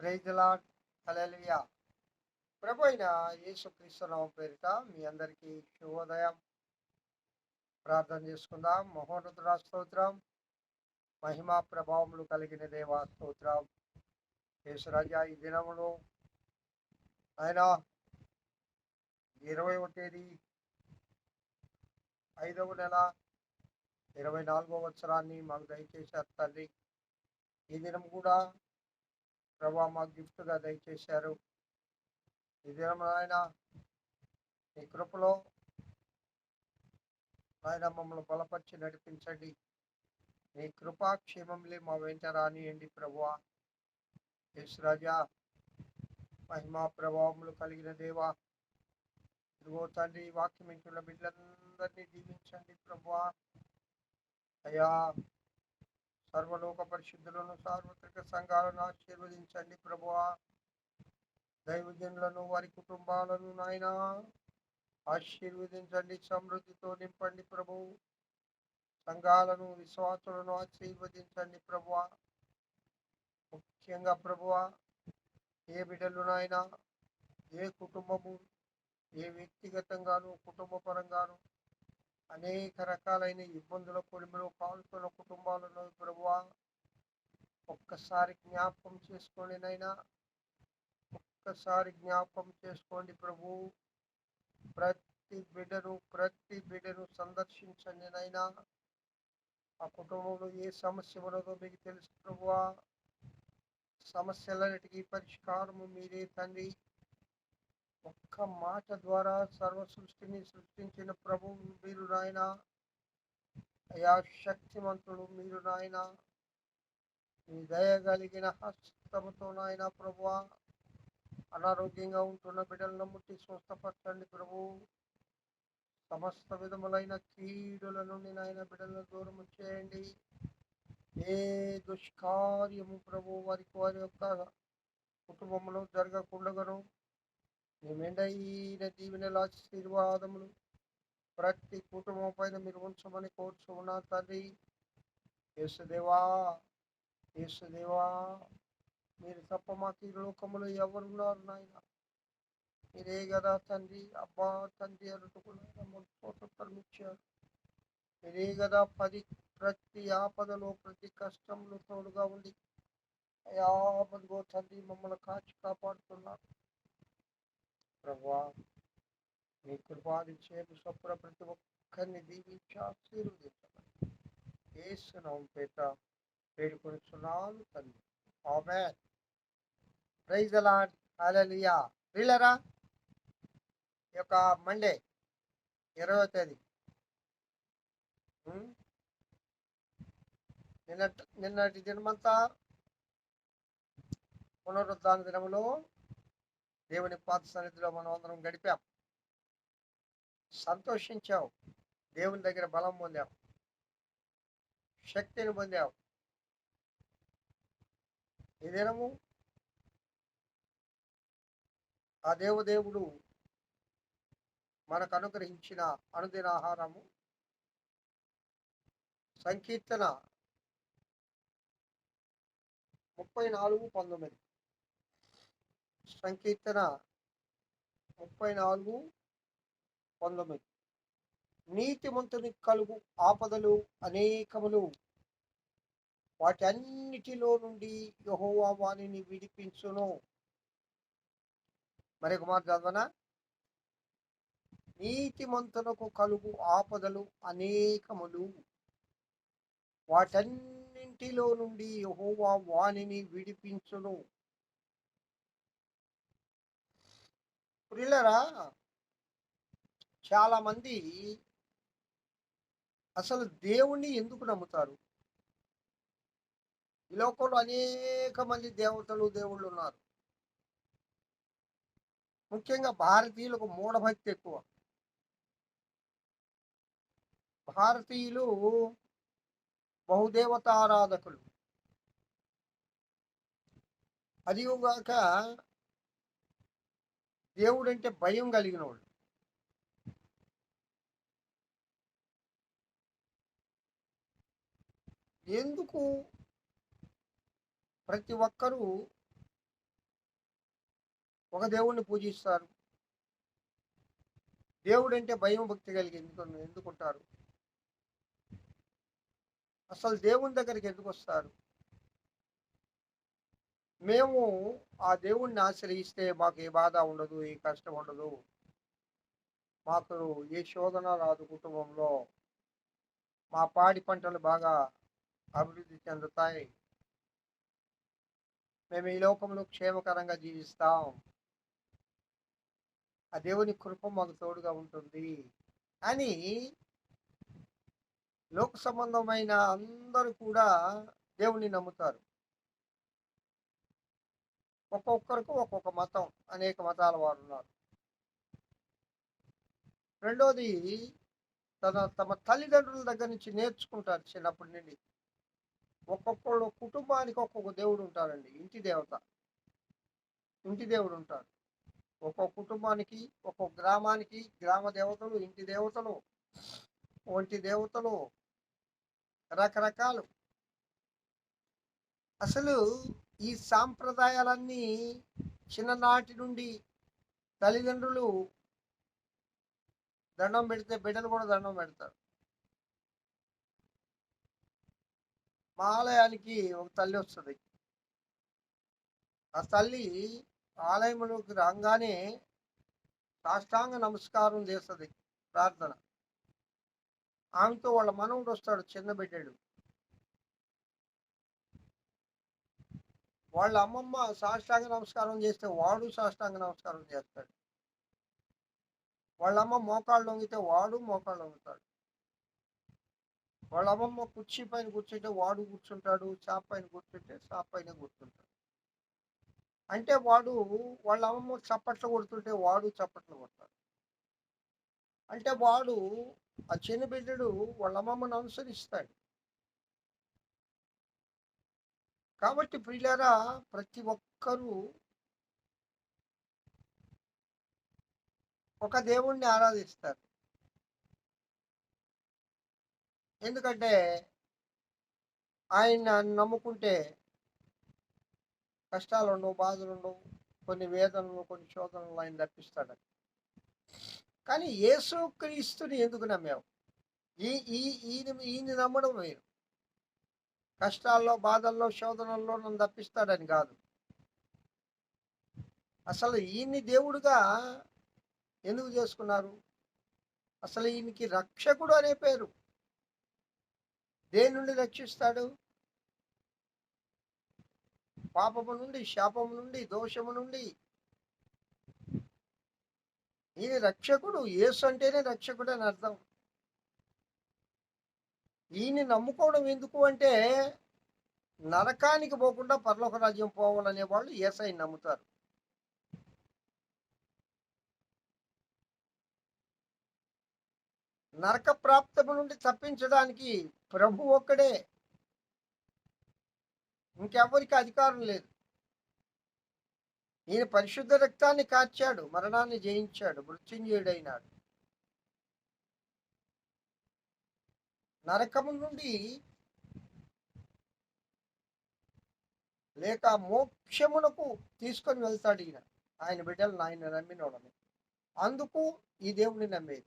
ప్రైజ్లా hallelujah ప్రభు అయిన యేసుక్రీస్తునామ పేరిట మీ అందరికీ శుభోదయం. ప్రార్థన చేసుకుందాం. మహోన్నతుడ స్తోత్రం. మహిమా ప్రభావములు కలిగిన దేవా స్తోత్రం. యేసురాజా ఈ దినములు ఆయన ఇరవై తేదీ ఐదవ నెల ఇరవై నాలుగో సంవత్సరాన్ని మాకు దయచేశారు తండ్రి. ఈ దినం కూడా ప్రభా మాకు గిఫ్ట్గా దయచేశారు. ఈ ఆయన మీ కృపలో ఆయన మమ్మల్ని బలపరిచి నడిపించండి. మీ కృపాక్షేమంలే మా వెంట రానియండి ప్రభువా యేసురాజా మహిమా ప్రభావములు కలిగిన దేవా ఇదిగో తండ్రి వాక్యం ఇంటున్న బిడ్డలందరినీ దీవించండి ప్రభువా అయా సర్వలోక పరిశుద్ధులను సార్వత్రిక సంఘాలను ఆశీర్వదించండి ప్రభువా. దైవజనులను వారి కుటుంబాలను నాయన ఆశీర్వదించండి సమృద్ధితో నింపండి ప్రభు. సంఘాలను విశ్వాసులను ఆశీర్వదించండి ప్రభువా. ముఖ్యంగా ప్రభువా ఏ బిడ్డలు నాయన ఏ కుటుంబము ఏ వ్యక్తిగతంగాను కుటుంబ పరంగాను అనేక రకాలైన ఇబ్బందుల కొలిమిలో పాల్గొన్న కుటుంబాలను ప్రభువా ఒక్కసారి జ్ఞాపకం చేసుకోండి నైనా ఒక్కసారి జ్ఞాపకం చేసుకోండి ప్రభు. ప్రతి బిడ్డను ప్రతి బిడ్డను సందర్శించండి నైనా ఆ కుటుంబంలో ఏ సమస్య ఉన్నదో మీకు తెలుసు ప్రభువా. సమస్యలన్నిటికీ పరిష్కారము మీరే తండ్రి. ఒక్క మాట ద్వారా సర్వ సృష్టిని సృష్టించిన ప్రభు మీరు నాయన. అయా శక్తిమంతుడు మీరు నాయన. మీ దయ కలిగిన హస్తముతో నాయన ప్రభు అనారోగ్యంగా ఉంటున్న బిడ్డలను ముట్టి స్వస్థపరచండి ప్రభు. సమస్త విధములైన కీడుల నుండి నాయన బిడ్డలను దూరం చేయండి. ఏ దుష్కార్యము ప్రభు వారికి వారి యొక్క కుటుంబంలో జరగకుండగను. మీ మెండైన ఆశీర్వాదములు ప్రతి కుటుంబం పైన మీరు ఉంచమని కోరుచు ఉన్నా తండ్రి. యేసుదేవా యేసుదేవా మీరు తప్ప మాకు ఈ లోకములో ఎవరున్నారు నాయన? మీరే కదా తండ్రి. అబ్బా తండ్రి అనుకున్నారు ఇచ్చారు మీరే కదా పది ప్రతి ఆపదలో ప్రతి కష్టంలో తోడుగా ఉండి అయాపదిగో తండ్రి మమ్మల్ని కాచి కాపాడుతున్నారు. ప్రభా మీ కృపాది చేపు ప్రతి ఒక్కరిని దీవించి ఆశీర్వదించమని. ఏసునాం పేట వేడుకొనిస్తున్నాను తండ్రి. ఆమె ప్రైజ్ అలాడ్ అలలియా వీళ్ళరా? ఈ యొక్క మండే ఇరవై తేదీ. నిన్నటి నిన్నటి దినమంతా పునరుద్ధాన దినములో దేవుని పాత సన్నిధిలో మనం అందరం గడిపాం. సంతోషించావు దేవుని దగ్గర బలం పొందావు శక్తిని పొందావు ఈ దినము ఆ దేవదేవుడు మనకు అనుగ్రహించిన అనుదిన ఆహారము సంకీర్తన ముప్పై నాలుగు పంతొమ్మిది. సంకీర్తన ముప్పై నాలుగు పంతొమ్మిది. నీతిమంతుని కలుగు ఆపదలు అనేకములు. వాటన్నిటిలో నుండి యహోవా వాణిని విడిపించును. మరి కుమార్ చదవనా? నీతిమంతునకు కలుగు ఆపదలు అనేకములు. వాటన్నింటిలో నుండి యహోవా వాణిని విడిపించును. ప్రిల్లరా చాలా మంది అసలు దేవుణ్ణి ఎందుకు నమ్ముతారు? ఈ లోకంలో అనేక మంది దేవతలు దేవుళ్ళు ఉన్నారు. ముఖ్యంగా భారతీయులకు మూఢభక్తి ఎక్కువ. భారతీయులు బహుదేవత ఆరాధకులు. దేవుడు అంటే భయం కలిగిన ఎందుకు ప్రతి ఒక్కరూ ఒక దేవుణ్ణి పూజిస్తారు? దేవుడు అంటే భయం భక్తి కలిగి ఎందుకు ఎందుకుంటారు? అసలు దేవుని దగ్గరికి ఎందుకు వస్తారు మేము ఆ దేవుణ్ణి ఆశ్రయిస్తే మాకు ఏ బాధ ఉండదు ఏ కష్టం ఉండదు. మాకు ఏ శోధన రాదు కుటుంబంలో. మా పాడి పంటలు బాగా అభివృద్ధి చెందుతాయి. మేము ఈ లోకంలో క్షేమకరంగా జీవిస్తాం. ఆ దేవుని కృప మాకు తోడుగా ఉంటుంది. అని లోక సంబంధమైన అందరూ కూడా దేవుణ్ణి నమ్ముతారు. ఒక్కొక్కరికి ఒక్కొక్క మతం అనేక మతాల వారు ఉన్నారు. రెండోది తన తమ తల్లిదండ్రుల దగ్గర నుంచి నేర్చుకుంటారు చిన్నప్పటి నుండి. ఒక్కొక్కళ్ళు కుటుంబానికి ఒక్కొక్క దేవుడు ఉంటారండి ఇంటి దేవత. ఇంటి దేవుడు ఉంటారు ఒక్కొక్క కుటుంబానికి ఒక్కొక్క గ్రామానికి గ్రామ దేవతలు ఇంటి దేవతలు ఒంటి దేవతలు రకరకాలు. అసలు ఈ సాంప్రదాయాలన్నీ చిన్ననాటి నుండి తల్లిదండ్రులు దండం పెడితే బిడ్డలు కూడా దండం పెడతారు. మా ఆలయానికి ఒక తల్లి వస్తుంది. ఆ తల్లి ఆలయంలోకి రాగానే సాష్టాంగ నమస్కారం చేస్తుంది ప్రార్థన. ఆమెతో వాళ్ళ మనవుడు వస్తాడు చిన్న బిడ్డడు. వాళ్ళ అమ్మమ్మ సాష్టాంగ నమస్కారం చేస్తే వాడు సాష్టాంగ నమస్కారం చేస్తాడు. వాళ్ళ అమ్మ మోకాళ్ళు వంగితే వాడు మోకాళ్ళు వంగుతాడు వాళ్ళ అమ్మమ్మ కుర్చీ పైన కూర్చుంటే వాడు కూర్చుంటాడు చాప పైన కూర్చుంటే చాప పైన కూర్చుంటాడు. అంటే వాడు వాళ్ళ అమ్మమ్మ చప్పట్లు కొడుతుంటే వాడు చప్పట్లు కొడతాడు. అంటే వాడు ఆ చిన్న బిడ్డడు వాళ్ళ అమ్మమ్మను అనుసరిస్తాడు. కాబట్టి ప్రియులారా ప్రతి ఒక్కరూ ఒక దేవుణ్ణి ఆరాధిస్తారు. ఎందుకంటే ఆయన నమ్ముకుంటే కష్టాలు ఉండవు బాధలు ఉండవు కొన్ని వేదనలు కొన్ని శోధనలు ఆయన తప్పిస్తాడు కానీ యేసు క్రీస్తుని ఎందుకు నమ్మావు ఈ ఈయన ఈయన నమ్మడం వేరు. కష్టాల్లో బాధల్లో శోధనల్లో నన్ను తప్పిస్తాడని కాదు. అసలు ఈయన్ని దేవుడుగా ఎందుకు చేసుకున్నారు? అసలు ఈయనకి రక్షకుడు అనే పేరు దేని నుండి రక్షిస్తాడు? పాపము నుండి శాపము నుండి దోషము నుండి. ఈయన రక్షకుడు యేసు అంటేనే రక్షకుడు అని అర్థం. ఈయన్ని నమ్ముకోవడం ఎందుకు అంటే నరకానికి పోకుండా పరలోక రాజ్యం పోవాలనే వాళ్ళు ఏసై నమ్ముతారు. నరక ప్రాప్తము నుండి తప్పించడానికి ప్రభు ఒక్కడే. ఇంకెవరికి అధికారం లేదు. ఈయన పరిశుద్ధ రక్తాన్ని కాచాడు మరణాన్ని జయించాడు మృత్యుంజయుడైనాడు. నరకము నుండి లేక మోక్షమునకు తీసుకొని వెళ్తాడు ఈయన. ఆయన బిడ్డలు ఆయన నమ్మినోడని అందుకు ఈ దేవుని నమ్మేది.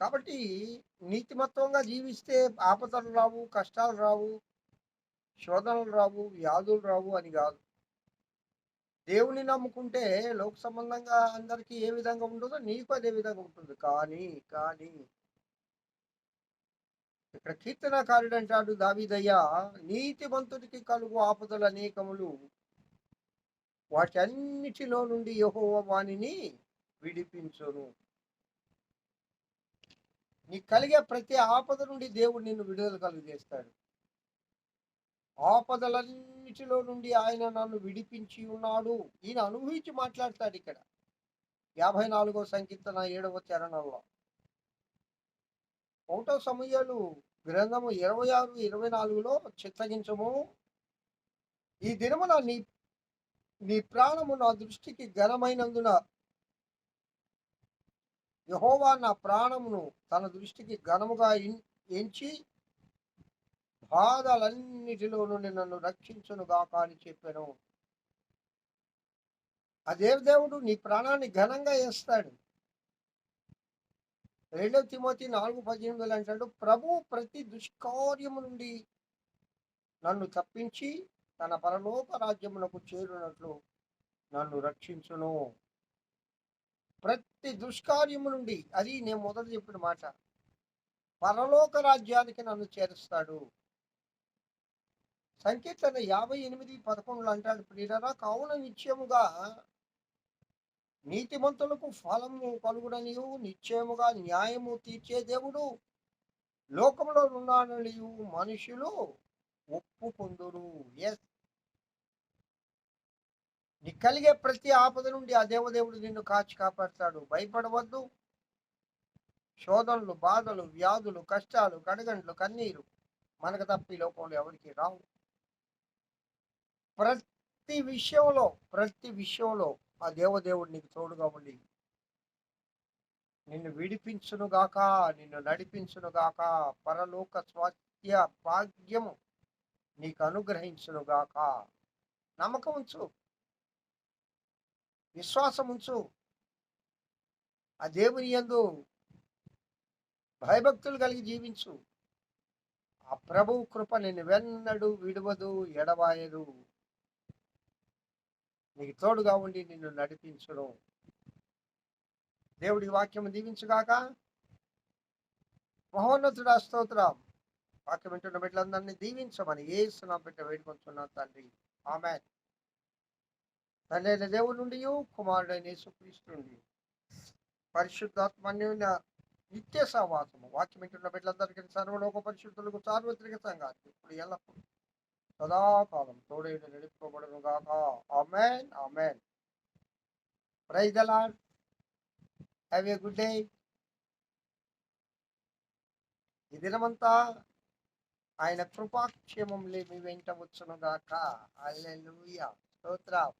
కాబట్టి నీతిమత్వంగా జీవిస్తే ఆపదలు రావు కష్టాలు రావు శోధనలు రావు వ్యాధులు రావు అని కాదు. దేవుని నమ్ముకుంటే లోక సంబంధంగా అందరికీ ఏ విధంగా ఉంటుందో నీకు అదే విధంగా ఉంటుంది. కానీ కానీ ఇక్కడ కీర్తనకారుడు అంటాడు దావిదయ్య నీతిమంతుడికి కలుగు ఆపదలు అనేకములు. వాటన్నిటిలో నుండి యహో వాణిని విడిపించును. నీకు కలిగే ప్రతి ఆపద నుండి దేవుడు నిన్ను విడుదల కలుగజేస్తాడు. ఆపదలన్నిటిలో నుండి ఆయన నన్ను విడిపించి ఉన్నాడు. ఈయన అనుభవించి మాట్లాడతాడు ఇక్కడ. యాభై నాలుగో సంకీర్తన ఏడవ చరణంలో. ఒకటో సమయాలు గ్రంథము ఇరవై ఆరు ఇరవై నాలుగులో చిత్తగించము. ఈ దినమున నీ నీ ప్రాణము నా దృష్టికి ఘనమైనందున యహోవా నా ప్రాణమును తన దృష్టికి ఘనముగా ఎంచి బాధలన్నిటిలో నుండి నన్ను రక్షించునుగాక అని చెప్పాను. ఆ దేవదేవుడు నీ ప్రాణాన్ని ఘనంగా వేస్తాడు రెండవ తిమోతి నాలుగు పద్దెనిమిదిలో అంటాడు ప్రభు ప్రతి దుష్కార్యము నుండి నన్ను తప్పించి తన పరలోక రాజ్యమునకు చేరునట్లు నన్ను రక్షించును. ప్రతి దుష్కార్యము నుండి అది నేను మొదట చెప్పిన మాట పరలోక రాజ్యానికి నన్ను చేరుస్తాడు. సంకీర్తన యాభై ఎనిమిది పదకొండులో అంటాడు ప్రియరా కావున నిత్యముగా నీతిమంతులకు ఫలము కలుగుడనియు నిశ్చయముగా న్యాయము తీర్చే దేవుడు. లోకంలో ఉన్నాడనియు మనుషులు ఒప్పుకుందురు. ఎస్ నీ కలిగే ప్రతి ఆపద నుండి ఆ దేవదేవుడు నిన్ను కాచి కాపాడతాడు. భయపడవద్దు. శోధనలు బాధలు వ్యాధులు కష్టాలు కడగండ్లు కన్నీరు మనకు తప్ప ఈ లోకంలో ఎవరికి రావు. ప్రతి విషయంలో ప్రతి విషయంలో ఆ దేవదేవుడు నీకు తోడుగా ఉండి నిన్ను విడిపించునుగాక నిన్ను నడిపించునుగాక పరలోక స్వాస్థ్య భాగ్యము నీకు అనుగ్రహించునుగాక నమ్మకం ఉంచు. విశ్వాసం ఉంచు. ఆ దేవుని యందు భయభక్తులు కలిగి జీవించు. ఆ ప్రభువు కృప నిన్ను వెన్నడు విడవదు ఎడవాయదు నీకు తోడుగా ఉండి నిన్ను నడిపించును దేవుడి వాక్యం దీవించుగాక. మహోన్నతుడా స్తోత్రం. వాక్యం వింటున్న బిడ్డలందరినీ దీవించమని ఏ నా బిడ్డ వేడుకొంటున్నాను తండ్రి. ఆమె తండ్రి అయిన దేవుడి నుండి కుమారుడైన యేసుక్రీస్తు నుండి. పరిశుద్ధాత్మన్యు నిత్య సహవాసము వాక్యం వింటున్న బిడ్డలందరికీ సర్వలోక పరిశుద్ధులకు సార్వత్రిక సంఘాలు ఇప్పుడు ఎల్లప్పుడూ సదాకాలం తోడైన నడుపుకోబడను గాక. Amen amen. Praise the Lord have a good day ఈ దినమంతా ఆయన కృపాక్షేమం మీ వెంట వచ్చును గాక. అల్లెలుయా స్తోత్రం